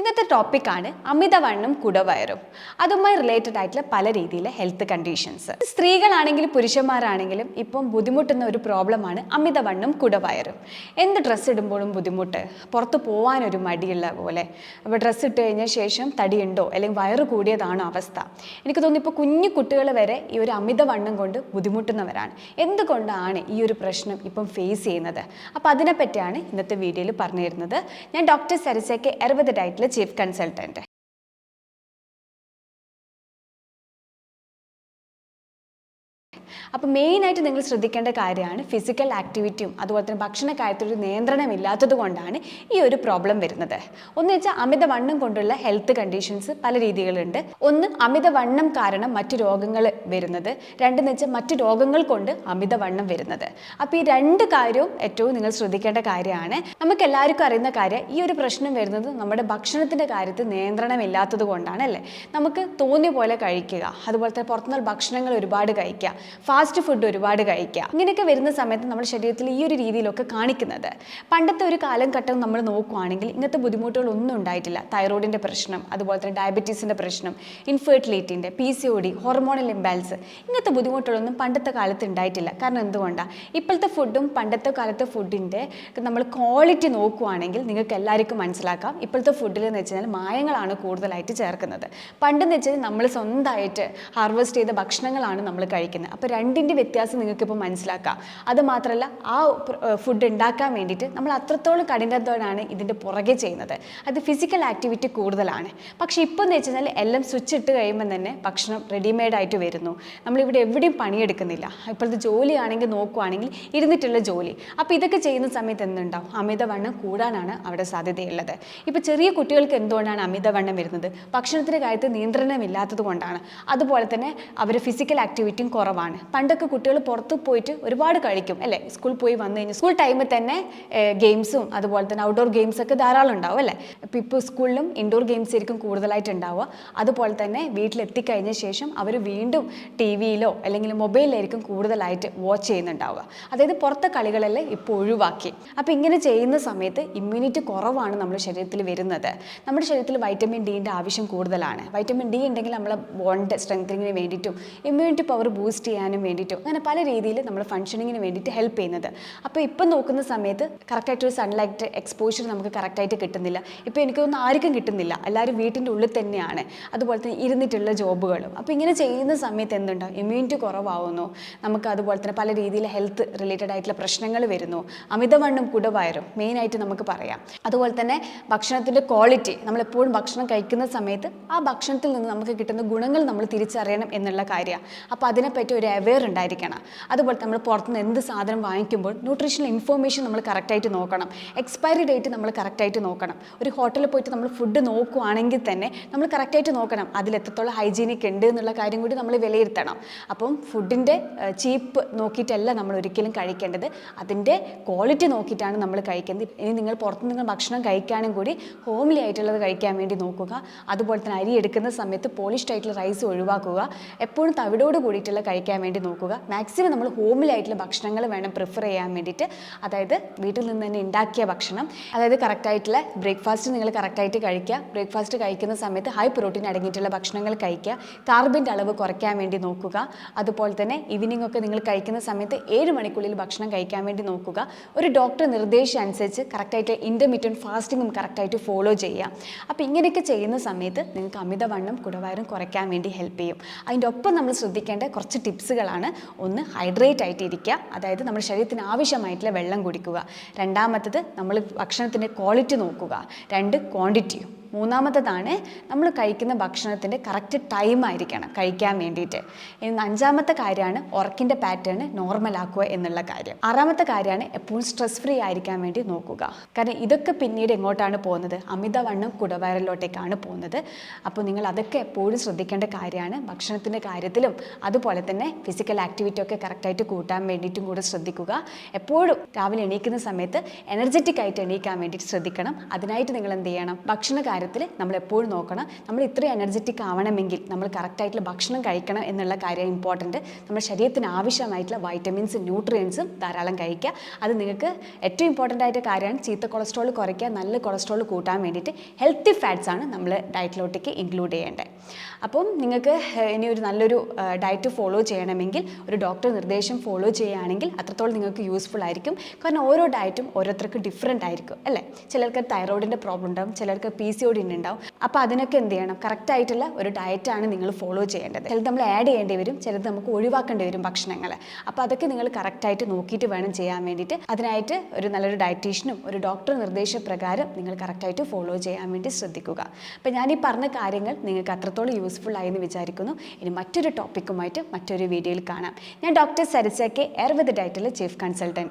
ഇന്നത്തെ ടോപ്പിക്കാണ് അമിതവണ്ണം കുടവയറും. അതുമായി റിലേറ്റഡ് ആയിട്ടുള്ള പല രീതിയിലെ ഹെൽത്ത് കണ്ടീഷൻസ് സ്ത്രീകളാണെങ്കിലും പുരുഷന്മാരാണെങ്കിലും ഇപ്പം ബുദ്ധിമുട്ടുന്ന ഒരു പ്രോബ്ലമാണ് അമിതവണ്ണം കുടവയറും. എന്ത് ഡ്രസ്സ് ഇടുമ്പോഴും ബുദ്ധിമുട്ട്? പുറത്ത് പോകാനൊരു മടിയുള്ള പോലെ. അപ്പോൾ ഡ്രസ്സ് ഇട്ട് കഴിഞ്ഞ ശേഷം തടിയുണ്ടോ? അല്ലെങ്കിൽ വയറ് കൂടിയതാണോ അവസ്ഥ? എനിക്ക് തോന്നുന്നു ഇപ്പോൾ കുഞ്ഞു കുട്ടികൾ വരെ ഈ ഒരു അമിതവണ്ണം കൊണ്ട് ബുദ്ധിമുട്ടുന്നവരാണ്. എന്തുകൊണ്ടാണ് ഈ ഒരു പ്രശ്നം ഇപ്പം ഫേസ് ചെയ്യുന്നത്? അപ്പോൾ അതിനെപ്പറ്റിയാണ് ഇന്നത്തെ വീഡിയോയിൽ പറഞ്ഞു തരുന്നത് ഞാൻ ഡോക്ടർ സരസയ്ക്ക് അറുപത് ഡയറ്റിലെ ചീഫ് കൺസൾട്ടന്റ് അപ്പോൾ മെയിനായിട്ട് നിങ്ങൾ ശ്രദ്ധിക്കേണ്ട കാര്യമാണ് ഫിസിക്കൽ ആക്ടിവിറ്റിയും അതുപോലെ തന്നെ ഭക്ഷണ കാര്യത്തിൽ നിയന്ത്രണം ഇല്ലാത്തത് കൊണ്ടാണ് ഈ ഒരു പ്രോബ്ലം വരുന്നത്. ഒന്ന് വെച്ചാൽ അമിതവണ്ണം കൊണ്ടുള്ള ഹെൽത്ത് കണ്ടീഷൻസ് പല രീതികളുണ്ട്. ഒന്ന് അമിതവണ്ണം കാരണം മറ്റു രോഗങ്ങൾ വരുന്നത്. രണ്ടെന്ന് വെച്ചാൽ മറ്റു രോഗങ്ങൾ കൊണ്ട് അമിതവണ്ണം വരുന്നത്. അപ്പോൾ ഈ രണ്ട് കാര്യവും ഏറ്റവും നിങ്ങൾ ശ്രദ്ധിക്കേണ്ട കാര്യമാണ്. നമുക്ക് എല്ലാവർക്കും അറിയുന്ന കാര്യം ഈ ഒരു പ്രശ്നം വരുന്നത് നമ്മുടെ ഭക്ഷണത്തിന്റെ കാര്യത്തിൽ നിയന്ത്രണം ഇല്ലാത്തത് കൊണ്ടാണ് അല്ലേ? നമുക്ക് തോന്നിയ പോലെ കഴിക്കുക അതുപോലെ തന്നെ പുറത്തുനിന്ന് ഭക്ഷണങ്ങൾ ഒരുപാട് കഴിക്കുക. ഫാസ്റ്റ് ഫുഡ് ഒരുപാട് കഴിക്കുക ഇങ്ങനെയൊക്കെ വരുന്ന സമയത്ത് നമ്മുടെ ശരീരത്തിൽ ഈ ഒരു രീതിയിലൊക്കെ കാണിക്കുന്നത്. പണ്ടത്തെ ഒരു കാലം കാലഘട്ടം നമ്മൾ നോക്കുവാണെങ്കിൽ ഇങ്ങനത്തെ ബുദ്ധിമുട്ടുകളൊന്നും ഉണ്ടായിട്ടില്ല. തൈറോയിഡിന്റെ പ്രശ്നം അതുപോലെ തന്നെ ഡയബറ്റീസിന്റെ പ്രശ്നം ഇൻഫെർട്ടിലിറ്റിന്റെ P C O D hormonal imbalance ഇങ്ങനത്തെ ബുദ്ധിമുട്ടുകളൊന്നും പണ്ടത്തെ കാലത്ത് ഉണ്ടായിട്ടില്ല. കാരണം എന്തുകൊണ്ടാണ് ഇപ്പോഴത്തെ ഫുഡും പണ്ടത്തെ കാലത്തെ ഫുഡിന്റെ നമ്മൾ ക്വാളിറ്റി നോക്കുവാണെങ്കിൽ നിങ്ങൾക്ക് എല്ലാവർക്കും മനസ്സിലാക്കാം. ഇപ്പോഴത്തെ ഫുഡിൽ എന്ന് വെച്ചാൽ മായങ്ങളാണ് കൂടുതലായിട്ട് ചേർക്കുന്നത്. പണ്ടെന്ന് വെച്ചാൽ നമ്മൾ സ്വന്തമായിട്ട് ഹാർവെസ്റ്റ് ചെയ്ത ഭക്ഷണങ്ങളാണ് നമ്മൾ കഴിക്കുന്നത്. അപ്പോൾ രണ്ടിന്റെ വ്യത്യാസം നിങ്ങൾക്കിപ്പോൾ മനസ്സിലാക്കാം. അത് മാത്രമല്ല ആ ഫുഡ് ഉണ്ടാക്കാൻ വേണ്ടിയിട്ട് നമ്മൾ അത്രത്തോളം കഠിനത്തോടാണ് ഇതിന്റെ പുറകെ ചെയ്യുന്നത്. അത് ഫിസിക്കൽ ആക്ടിവിറ്റി കൂടുതലാണ്. പക്ഷേ ഇപ്പോൾ എന്ന് വെച്ച് കഴിഞ്ഞാൽ എല്ലാം സ്വിച്ച് ഇട്ട് കഴിയുമ്പോൾ തന്നെ ഭക്ഷണം റെഡിമെയ്ഡ് ആയിട്ട് വരുന്നു. നമ്മളിവിടെ എവിടെയും പണിയെടുക്കുന്നില്ല. ഇപ്പോഴത്തെ ജോലിയാണെങ്കിൽ നോക്കുവാണെങ്കിൽ ഇരുന്നിട്ടുള്ള ജോലി. അപ്പോൾ ഇതൊക്കെ ചെയ്യുന്ന സമയത്ത് എന്തുണ്ടാവും? അമിതവണ്ണം കൂടാനാണ് അവിടെ സാധ്യതയുള്ളത്. ഇപ്പോൾ ചെറിയ കുട്ടികൾക്ക് എന്തുകൊണ്ടാണ് അമിതവണ്ണം വരുന്നത്? ഭക്ഷണത്തിന്റെ കാര്യത്തിൽ നിയന്ത്രണമില്ലാത്തത് കൊണ്ടാണ്. അതുപോലെ തന്നെ അവർ ഫിസിക്കൽ ആക്ടിവിറ്റിയും കുറവാണ്. പണ്ടൊക്കെ കുട്ടികൾ പുറത്ത് പോയിട്ട് ഒരുപാട് കളിക്കും അല്ലേ? സ്കൂൾ പോയി വന്നു കഴിഞ്ഞാൽ സ്കൂൾ ടൈമിൽ തന്നെ ഗെയിംസും അതുപോലെ തന്നെ ഔട്ട്ഡോർ ഗെയിംസ് ഒക്കെ ധാരാളം ഉണ്ടാവും അല്ലേ? അപ്പം ഇപ്പോൾ സ്കൂളിലും ഇൻഡോർ ഗെയിംസ് ആയിരിക്കും കൂടുതലായിട്ട് ഉണ്ടാവുക. അതുപോലെ തന്നെ വീട്ടിലെത്തിക്കഴിഞ്ഞ ശേഷം അവർ വീണ്ടും ടി വിയിലോ അല്ലെങ്കിൽ മൊബൈലിലായിരിക്കും കൂടുതലായിട്ട് വാച്ച് ചെയ്യുന്നുണ്ടാവുക. അതായത് പുറത്തെ കളികളെല്ലാം ഇപ്പോൾ ഒഴിവാക്കി. അപ്പോൾ ഇങ്ങനെ ചെയ്യുന്ന സമയത്ത് ഇമ്മ്യൂണിറ്റി കുറവാണ് നമ്മുടെ ശരീരത്തിൽ വരുന്നത്. നമ്മുടെ ശരീരത്തിൽ വൈറ്റമിൻ ഡിന്റെ ആവശ്യം കൂടുതലാണ്. വൈറ്റമിൻ ഡി ഉണ്ടെങ്കിൽ നമ്മളെ ബോണ്ട് സ്ട്രെങ്തനിങ്ങിന് വേണ്ടിയിട്ടും ഇമ്മ്യൂണിറ്റി പവർ ബൂസ്റ്റ് ചെയ്യാനും വേണ്ടിയിട്ടും. അങ്ങനെ പല രീതിയിൽ നമ്മൾ ഫങ്ഷനിങ്ങിന് വേണ്ടിയിട്ട് ഹെൽപ്പ് ചെയ്യുന്നത് അപ്പോൾ ഇപ്പം നോക്കുന്ന സമയത്ത് കറക്റ്റായിട്ട് ഒരു സൺലൈറ്റ് എക്സ്പോഷർ നമുക്ക് കറക്റ്റായിട്ട് കിട്ടുന്നില്ല. ഇപ്പോൾ എനിക്കൊന്നും ആർക്കും കിട്ടുന്നില്ല. എല്ലാവരും വീട്ടിന്റെ ഉള്ളിൽ തന്നെയാണ്. അതുപോലെ തന്നെ ഇരുന്നിട്ടുള്ള ജോബുകളും. അപ്പോൾ ഇങ്ങനെ ചെയ്യുന്ന സമയത്ത് എന്തുണ്ടാവും ഇമ്മ്യൂണിറ്റി കുറവാകുന്നു നമുക്ക് അതുപോലെ തന്നെ പല രീതിയിൽ ഹെൽത്ത് റിലേറ്റഡ് ആയിട്ടുള്ള പ്രശ്നങ്ങൾ വരുന്നു. അമിതവണ്ണം കുടവയറും മെയിനായിട്ട് നമുക്ക് പറയാം. അതുപോലെ തന്നെ ഭക്ഷണത്തിന്റെ ക്വാളിറ്റി നമ്മളെപ്പോഴും ഭക്ഷണം കഴിക്കുന്ന സമയത്ത് ആ ഭക്ഷണത്തിൽ നിന്ന് നമുക്ക് കിട്ടുന്ന ഗുണങ്ങൾ നമ്മൾ തിരിച്ചറിയണം എന്നുള്ള കാര്യമാണ് അപ്പോൾ അതിനെപ്പറ്റി ഒരു അവെയർ ഉണ്ടായിരിക്കണം അതുപോലെ നമ്മൾ പുറത്തുനിന്ന് എന്ത് സാധനം വാങ്ങിക്കുമ്പോൾ ന്യൂട്രീഷണൽ ഇൻഫോർമേഷൻ നമ്മൾ കറക്റ്റായിട്ട് നോക്കണം. എക്സ്പയറി ഡേറ്റ് നമ്മൾ കറക്റ്റായിട്ട് നോക്കണം. ഒരു ഹോട്ടലിൽ പോയിട്ട് നമ്മൾ ഫുഡ് നോക്കുവാണെങ്കിൽ തന്നെ നമ്മൾ കറക്റ്റായിട്ട് നോക്കണം. അതിൽ എത്രത്തോളം ഹൈജീനിക് ഉണ്ട് എന്നുള്ള കാര്യം കൂടി നമ്മൾ വിലയിരുത്തണം. അപ്പം ഫുഡിന്റെ ചീപ്പ് നോക്കിയിട്ടല്ല നമ്മൾ ഒരിക്കലും കഴിക്കേണ്ടത്. അതിന്റെ ക്വാളിറ്റി നോക്കിയിട്ടാണ് നമ്മൾ കഴിക്കുന്നത് ഇനി നിങ്ങൾ പുറത്ത് നിങ്ങൾ ഭക്ഷണം കഴിക്കാനും കൂടി ഹോംലി ആയിട്ടുള്ളത് കഴിക്കാൻ വേണ്ടി നോക്കുക. അതുപോലെ തന്നെ അരി എടുക്കുന്ന സമയത്ത് പോളിഷ്ഡ് ആയിട്ടുള്ള റൈസ് ഒഴിവാക്കുക. എപ്പോഴും തവിടോട് കൂടിയിട്ടുള്ള കഴിക്കാൻ വേണ്ടി നോക്കുക. മാക്സിമം നമ്മൾ ഹോമിലായിട്ടുള്ള ഭക്ഷണങ്ങൾ വേണം പ്രിഫർ ചെയ്യാൻ വേണ്ടിയിട്ട്. അതായത് വീട്ടിൽ നിന്ന് തന്നെ ഉണ്ടാക്കിയ ഭക്ഷണം. അതായത് കറക്റ്റായിട്ടുള്ള ബ്രേക്ക്ഫാസ്റ്റ് നിങ്ങൾ കറക്റ്റായിട്ട് കഴിക്കുക. ബ്രേക്ക്ഫാസ്റ്റ് കഴിക്കുന്ന സമയത്ത് ഹൈ പ്രോട്ടീൻ അടങ്ങിയിട്ടുള്ള ഭക്ഷണങ്ങൾ കഴിക്കുക. കാർബിന്റെ അളവ് കുറയ്ക്കാൻ വേണ്ടി നോക്കുക. അതുപോലെ തന്നെ ഈവനിങ് ഒക്കെ നിങ്ങൾ കഴിക്കുന്ന സമയത്ത് ഏഴ് മണിക്കുള്ളിൽ ഭക്ഷണം കഴിക്കാൻ വേണ്ടി നോക്കുക. ഒരു ഡോക്ടർ നിർദ്ദേശം അനുസരിച്ച് കറക്റ്റായിട്ട് ഇന്റർമീഡിയറ്റ് ഫാസ്റ്റിങ്ങും കറക്റ്റായിട്ട് ഫോളോ ചെയ്യുക. അപ്പോൾ ഇങ്ങനെയൊക്കെ ചെയ്യുന്ന സമയത്ത് നിങ്ങൾക്ക് അമിതവണ്ണം കുടവയറും കുറയ്ക്കാൻ വേണ്ടി ഹെൽപ്പ് ചെയ്യും. അതിന്റെ ഒപ്പം നമ്മൾ ശ്രദ്ധിക്കേണ്ട കുറച്ച് ടിപ്സുകളാണ് ഒന്ന് ഹൈഡ്രേറ്റ് ആയിട്ട് ഇരിക്കുക അതായത് നമ്മുടെ ശരീരത്തിന് ആവശ്യമായിട്ടുള്ള വെള്ളം കുടിക്കുക. രണ്ടാമത്തത് നമ്മൾ ഭക്ഷണത്തിന്റെ ക്വാളിറ്റി നോക്കുക. രണ്ട് ക്വാണ്ടിറ്റിയും മൂന്നാമത്തതാണ് നമ്മൾ കഴിക്കുന്ന ഭക്ഷണത്തിന്റെ കറക്റ്റ് ടൈം ആയിരിക്കണം കഴിക്കാൻ വേണ്ടിയിട്ട്. ഇനി അഞ്ചാമത്തെ കാര്യമാണ് ഉറക്കിന്റെ പാറ്റേൺ നോർമൽ ആക്കുക എന്നുള്ള കാര്യം. ആറാമത്തെ കാര്യമാണ് എപ്പോഴും സ്ട്രെസ് ഫ്രീ ആയിരിക്കാൻ വേണ്ടി നോക്കുക. കാരണം ഇതൊക്കെ പിന്നീട് എങ്ങോട്ടാണ് പോകുന്നത്? അമിതവണ്ണം കുടവയറിലോട്ടേക്കാണ് പോകുന്നത്. അപ്പോൾ നിങ്ങൾ അതൊക്കെ എപ്പോഴും ശ്രദ്ധിക്കേണ്ട കാര്യമാണ് ഭക്ഷണത്തിന്റെ കാര്യത്തിലും അതുപോലെ തന്നെ ഫിസിക്കൽ ആക്ടിവിറ്റി ഒക്കെ കറക്റ്റായിട്ട് കൂട്ടാൻ വേണ്ടിയിട്ടും കൂടെ ശ്രദ്ധിക്കുക. എപ്പോഴും രാവിലെ എണീക്കുന്ന സമയത്ത് എനർജറ്റിക് ആയിട്ട് എണീക്കാൻ വേണ്ടിയിട്ട് ശ്രദ്ധിക്കണം. അതിനായിട്ട് നിങ്ങൾ എന്ത് ചെയ്യണം? ഭക്ഷണ കാര്യത്തിൽ നമ്മൾ എപ്പോഴും നോക്കണം. നമ്മൾ ഇത്രയും എനർജറ്റിക് ആവണമെങ്കിൽ നമ്മൾ കറക്റ്റായിട്ടുള്ള ഭക്ഷണം കഴിക്കണം എന്നുള്ള കാര്യം ഇമ്പോർട്ടന്റ് നമ്മുടെ ശരീരത്തിന് ആവശ്യമായിട്ടുള്ള വൈറ്റമിൻസും ന്യൂട്രിയൻസും ധാരാളം കഴിക്കുക. അത് നിങ്ങൾക്ക് ഏറ്റവും ഇമ്പോർട്ടന്റ് ആയിട്ട് കാര്യമാണ്. ചീത്ത കൊളസ്ട്രോൾ കുറയ്ക്കുക നല്ല കൊളസ്ട്രോൾ കൂട്ടാൻ വേണ്ടിയിട്ട് ഹെൽത്തി ഫാറ്റ്സ് ആണ് നമ്മൾ ഡയറ്റിലോട്ടേക്ക് ഇൻക്ലൂഡ് ചെയ്യേണ്ടത്. അപ്പം നിങ്ങൾക്ക് ഇനി ഒരു നല്ലൊരു ഡയറ്റ് ഫോളോ ചെയ്യണമെങ്കിൽ ഒരു ഡോക്ടർ നിർദ്ദേശം ഫോളോ ചെയ്യുകയാണെങ്കിൽ അത്രത്തോളം നിങ്ങൾക്ക് യൂസ്ഫുൾ ആയിരിക്കും. കാരണം ഓരോ ഡയറ്റും ഓരോരുത്തർക്ക് ഡിഫറെന്റ് ആയിരിക്കും അല്ലേ? ചിലർക്ക് തൈറോയിഡിന്റെ പ്രോബ്ലം ഉണ്ടാകും ചിലർക്ക് പി സി ഒടി ഉണ്ടാവും അപ്പോൾ അതിനൊക്കെ എന്ത് ചെയ്യണം? കറക്റ്റ് ആയിട്ടുള്ള ഒരു ഡയറ്റാണ് നിങ്ങൾ ഫോളോ ചെയ്യേണ്ടത്. ചിലത് നമ്മൾ ആഡ് ചെയ്യേണ്ടി വരും. ചിലത് നമുക്ക് ഒഴിവാക്കേണ്ടി വരും ഭക്ഷണങ്ങൾ അപ്പോൾ അതൊക്കെ നിങ്ങൾ കറക്റ്റായിട്ട് നോക്കിയിട്ട് വേണം ചെയ്യാൻ വേണ്ടിയിട്ട്. അതിനായിട്ട് ഒരു നല്ലൊരു ഡയറ്റീഷ്യനും ഒരു ഡോക്ടർ നിർദ്ദേശപ്രകാരം നിങ്ങൾ കറക്റ്റായിട്ട് ഫോളോ ചെയ്യാൻ വേണ്ടി ശ്രദ്ധിക്കുക. അപ്പോൾ ഞാൻ ഈ പറഞ്ഞ കാര്യങ്ങൾ നിങ്ങൾക്ക് അത്രത്തോളം യൂസ്ഫുൾ ആയി എന്ന് വിചാരിക്കുന്നു. ഇനി മറ്റൊരു ടോപ്പിക്കുമായിട്ട് മറ്റൊരു വീഡിയോയിൽ കാണാം. ഞാൻ ഡോക്ടർ സരിസ കെ ആയുർവേദ ഡയറ്റിലെ ചീഫ് കൺസൾട്ടന്റ്